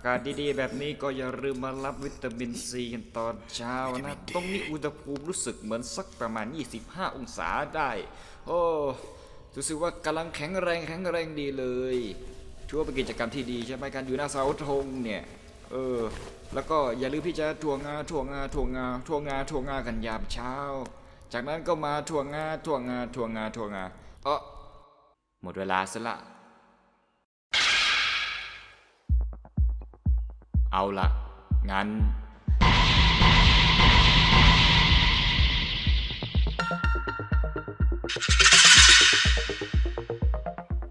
ากาศดีๆ แบบนี้ก็อย่าลืมมารับวิตามินซีกันตอนเช้านะ ตรงนี้อุณหภูมิรู้สึกเหมือนสักประมาณ 25 องศาได้ โอ้รู้สึกว่ากำลังแข็งแรงแข็งแรงดีเลยถือว่าเป็นกิจกรรมที่ดีใช่ไหมการอยู่หน้าเสาธงเนี่ย เออ แล้วก็อย่าลืมที่จะถั่วงาถั่วงาถั่วงาถั่วงาถั่วงากันยามเช้า จากนั้นก็มาถั่วงาถั่วงาถั่วงาถั่วงาเออหมดเวลาซะละ เอาละงั้น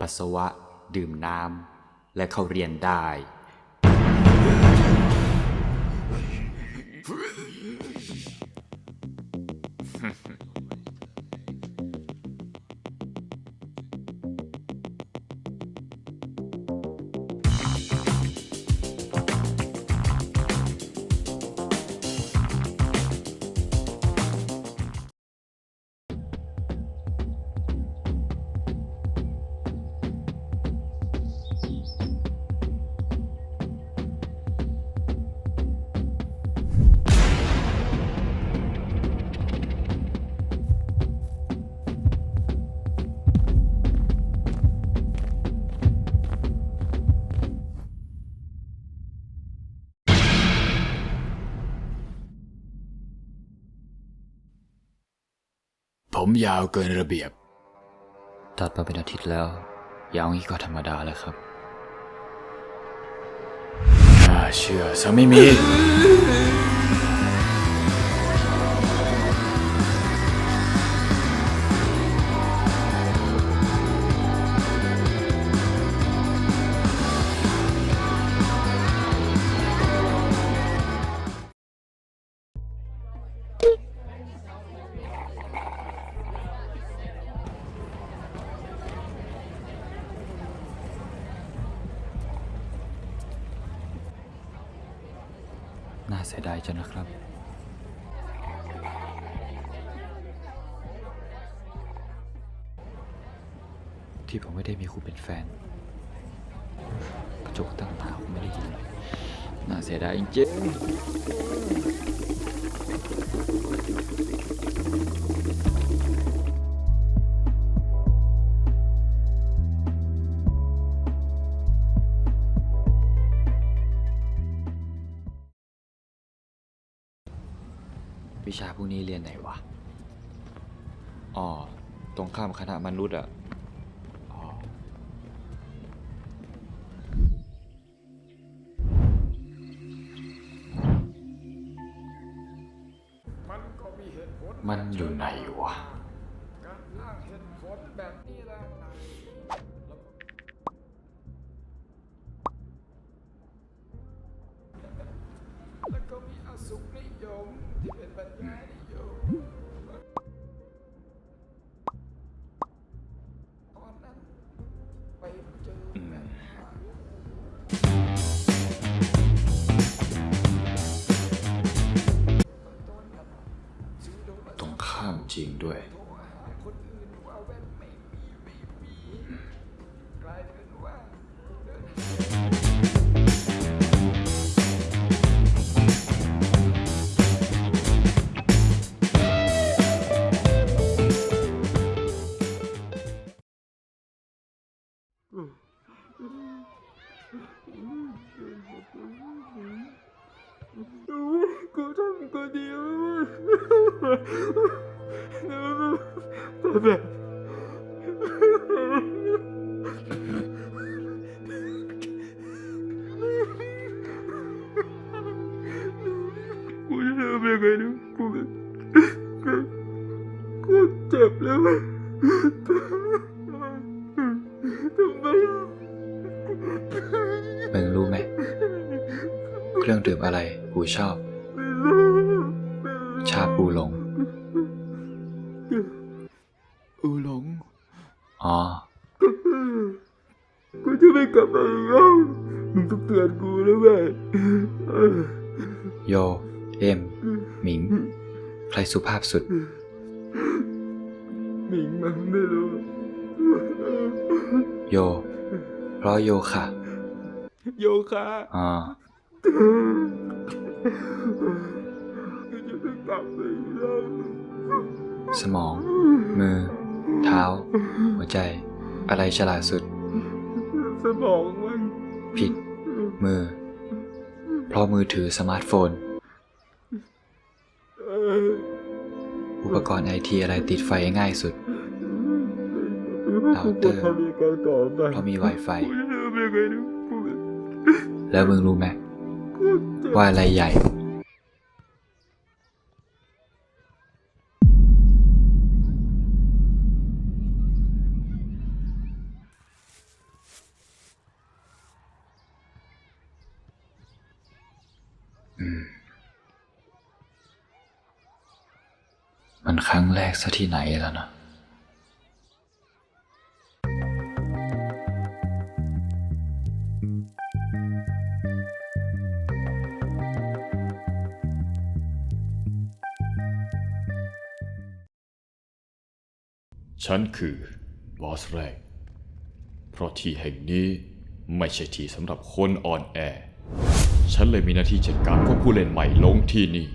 ปัสสาวะดื่มน้ำและเข้าเรียนได้ ผมยาวเกินระเบียบ ตัดมาเป็นอาทิตย์แล้ว ยาวงี้ก็ธรรมดาแล้วครับน่าเชื่อซะไม่มี เสียดายจังนะครับ ที่ผมไม่ได้มีคุณเป็นแฟน กระจกตั้งหนาผมไม่ได้ยินเลยน่าเสียดายจริงๆ วิชาพวกนี้เรียนไหนวะ อ๋อ ตรงข้ามคณะมนุษย์อะอ๋อมันก็มีเหตุผลมันอยู่ไหนวะ การอ้างเหตุผลแบบนี้แหละ ด้วย คนอื่นว่าเว็บไม่มีไม่มีกลายเป็นว่าเดิน กูทำคนเดียว แต่แบบกูจะทำยังไงดีกูแบบกูเจ็บแล้วทำไมมึงรู้ไหม เครื่องดื่มอะไรกูชอบ ใครสุภาพสุดหมิงมันไม่รู้ โย เพราะโยค่ะ โยคะอ่ากูจะไม่กลับไปอีกแล้วสมอง มือ เท้า หัวใจ อะไรฉลาดสุด สมองมัน ผิด มือ เพราะมือถือสมาร์ทโฟน อุปกรณ์ไอทีอะไรติดไฟง่ายสุดกูปวดทำยังไงต่อไปเพราะมี Wi-Fi กูจะทำยังไงดีกูแล้วมึงรู้ไหมกูเจ็บว่าอะไรใหญ่ ครั้งแรกซะที่ไหนแล้วนะฉันคือบอสแรก เพราะที่แห่งนี้ไม่ใช่ที่สำหรับคนอ่อนแอ ฉันเลยมีหน้าที่จัดการพวกผู้เล่นใหม่ลงที่นี่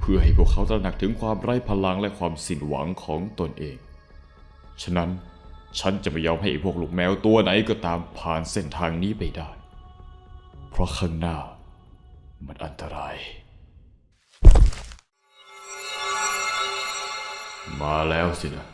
เพื่อให้พวกเขาตระหนักถึงความไร้พลังและความสิ้นหวังของตนเอง ฉะนั้นฉันจะไม่ยอมให้พวกลูกแมวตัวไหนก็ตามผ่านเส้นทางนี้ไปได้ เพราะข้างหน้ามันอันตราย มาแล้วสินะ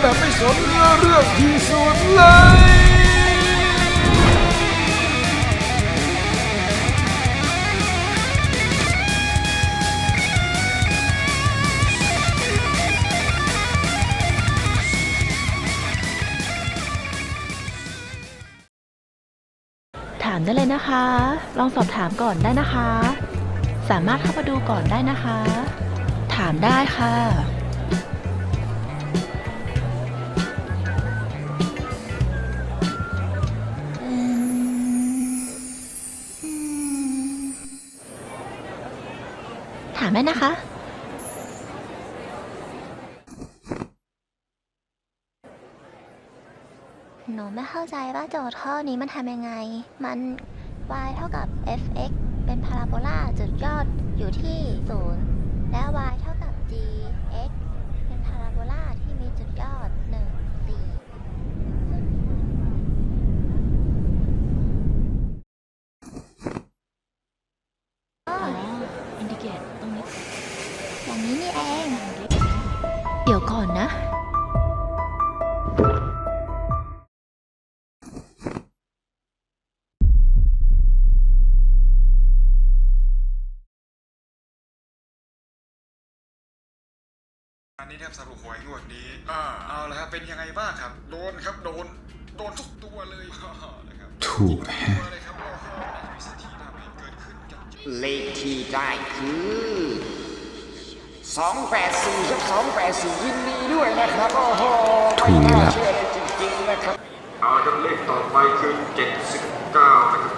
แบบไม่สนเรื่องที่สุดเลยถามได้เลยนะคะ ลองสอบถามก่อนได้นะคะ สามารถเข้ามาดูก่อนได้นะคะ ถามได้ค่ะ ไหมนะคะ หนูไม่เข้าใจว่าโจทย์ข้อนี้มันทำยังไง มัน y เท่ากับ fx เป็นพาราโบลาจุดยอดอยู่ที่ 0 และ y เท่ากับ ครับสรุปหวยงวดนี้ อ่าเอาละครับเป็นยังไงบ้างครับ โดนครับโดน โดนทุกตัวเลยนะครับถูกทุตัวเลยครับโอ้โหมีสถิติทำให้เกิดขึ้นกับ เลขที่ได้คือ284ครับ284ยินดีด้วยนะครับโอ้โหถูกไม่แล้น่าวเชื่อเลยจริงๆนะครับ เอาละครับเลขต่อไปคือ 79 นะครับ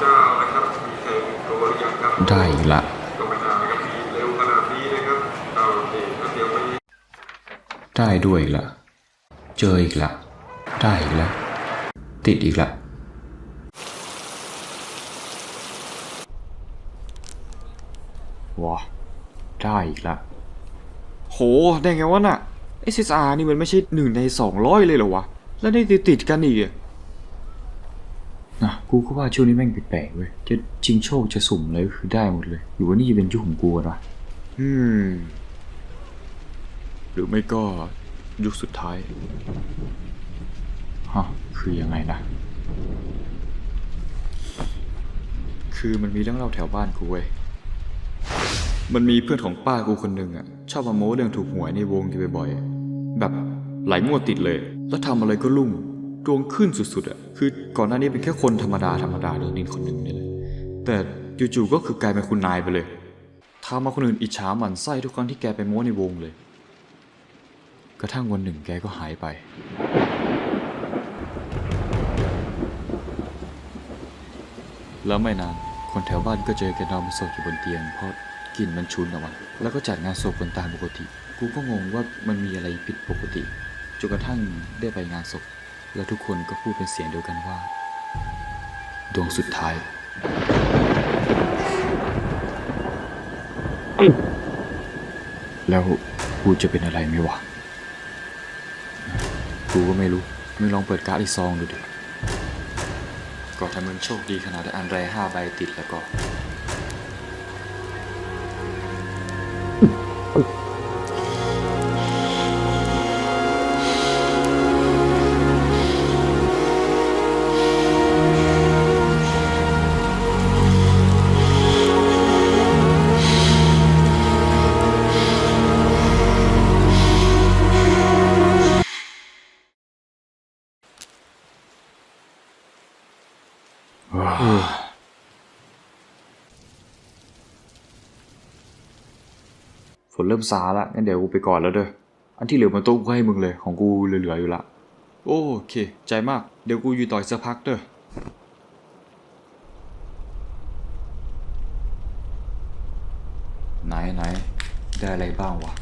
79 นะครับ มีใครรู้ตัวหรือยังครับ ได้อีกละ ก็ไม่น่านะครับมีเร็วขนาดนี้นะครับ เอาเด็กเดี๋ยวไป ได้ด้วยอีกละเจออีกละได้อีกละติดอีกละว้าได้อีกละโห ได้ไงวะน่ะ SSR นี่มันไม่ใช่หนึ่งในสองร้อยเลยเหรอวะ แล้วได้ติดติดๆกันอีกอะนะกูก็ว่าช่วงนี้แม่งแปลกๆเว้ย จะชิงโชคจะสุ่มอะไรก็คือได้หมดเลยหรือว่านี่จะเป็นยุคของกูกันวะอืม หรือไม่ก็ยุคสุดท้าย ฮะ คือยังไงนะ คือมันมีเรื่องเล่าแถวบ้านกูเว้ย มันมีเพื่อนของป้ากูคนหนึ่งอะ ชอบมาโม้เรื่องถูกหวยในวงอยู่บ่อยๆ แบบหลายงวดติดเลย แล้วทำอะไรก็ลุ่งดวงขึ้นสุดๆอะ คือก่อนหน้านี้เป็นแค่คนธรรมดาธรรมดาเดินดินคนหนึ่งนี่แหละแต่จู่ๆก็คือกลายเป็นคุณนายไปเลยทำมาคนอื่นอิจฉาหมันไส้ทุกครั้งที่แกไปโม้ในวงเลย ระทั่งวันหนึ่งแกก็หายไป แล้วไม่นานคนแถวบ้านก็เจอแกนอนสดอยู่บนเตียง เพราะกลิ่นมันชุนออกมาแล้วก็จัดงานศพกันตามปกติ กูก็งงว่ามันมีอะไรผิดปกติจนกระทั่งได้ไปงานศพ แล้วทุกคนก็พูดเป็นเสียงเดียวกันว่า ดวงสุดท้ายแล้วกูจะเป็นอะไรไหมวะ กูก็ไม่รู้มึงลองเปิดการ์ดอีกซองดูดิก็ถ้ามึงโชคดีขนาดได้อันแรห้าใบติดแล้วก็ เริ่มซาละงั้นเดี๋ยวกูไปก่อนแล้วเด้อ อันที่เหลือมาโต๊ะกูให้มึงเลย ของกูเหลือๆอยู่ละ โอเค ใจมาก เดี๋ยวกูอยู่ต่อยสักพักเด้อไหนไหนได้อะไรบ้างวะ